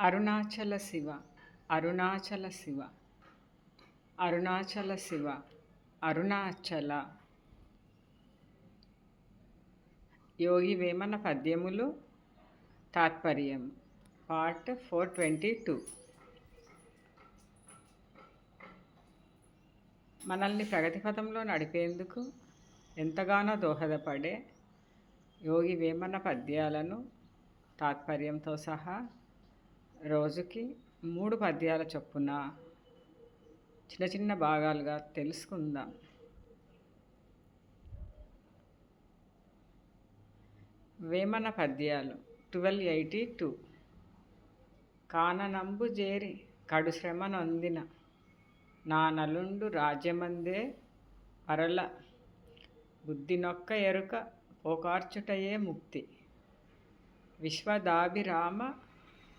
అరుణాచల శివ అరుణాచల శివ అరుణాచల శివ అరుణాచల. యోగి వేమన పద్యములు తాత్పర్యం part four twenty two. మనల్ని ప్రగతి పథంలో నడిపేందుకు ఎంతగానో దోహదపడే యోగి వేమన పద్యాలను తాత్పర్యంతో సహా రోజుకి మూడు పద్యాల చొప్పున చిన్న చిన్న భాగాలుగా తెలుసుకుందాం. వేమన పద్యాలు ట్వెల్వ్ ఎయిటీ టూ. కాననంబు చేరి కడు శ్రమ నొందిన. నా నలుండు రాజ్యమందే అరల బుద్ధినొక్క ఎరుక పోకార్చుటయే ముక్తి. విశ్వదాభిరామ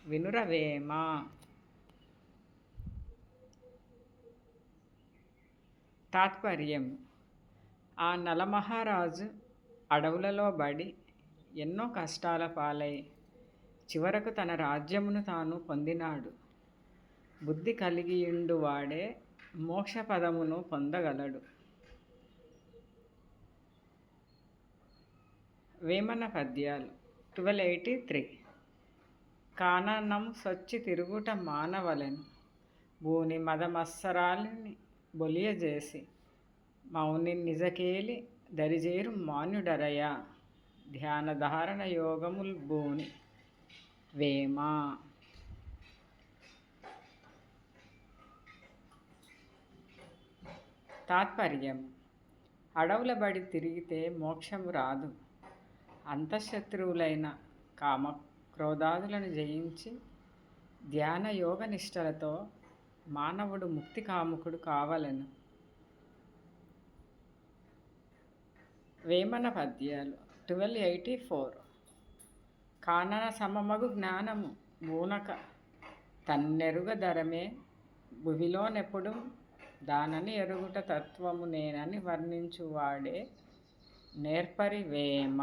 వినురవేమ తాత్పర్యం. ఆ నలమహారాజు అడవులలో బడి ఎన్నో కష్టాల పాలై చివరకు తన రాజ్యమును తాను పొందినాడు. బుద్ధి కలిగియుండు వాడే మోక్షపదమును పొందగలడు. వేమన పద్యాలు. Twelve eighty three. కానన్నము సొచ్చి తిరుగుట మానవలను. భూని మదమత్సరాలని బొలియజేసి మౌని నిజకేలి దరిజేరు మాన్యుడరయా. ధ్యానధారణ యోగముల్ భూని వేమ. తాత్పర్యం. అడవుల బడి తిరిగితే మోక్షము రాదు. అంతఃశత్రువులైన కామ క్రోధాదులను జయించి ధ్యాన యోగ నిష్టలతో మానవుడు ముక్తి కాముకుడు కావలను. వేమన పద్యాలు ట్వెల్వ్ ఎయిటీ ఫోర్. కానన సమమగు జ్ఞానము బూనక తన్నెరుగ ధరమే భువిలోనెప్పుడు దానని ఎరుగుట తత్వము నేనని వర్ణించువాడే నేర్పరి వేమ.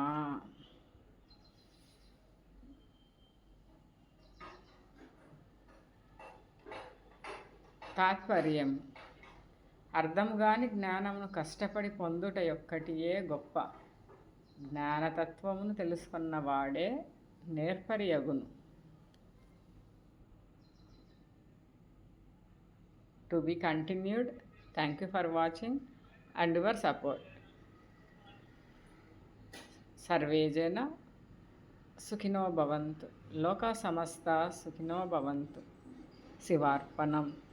తాత్పర్యం. అర్థంగాని జ్ఞానమును కష్టపడి పొందుట యొక్కటియే గొప్ప. జ్ఞానతత్వమును తెలుసుకున్నవాడే నేర్పరియగును. To be continued thank you for watching and your support. సర్వేజన సుఖినో భవంతు. లోక సమస్త సుఖినో భవంతు. శివార్పణం.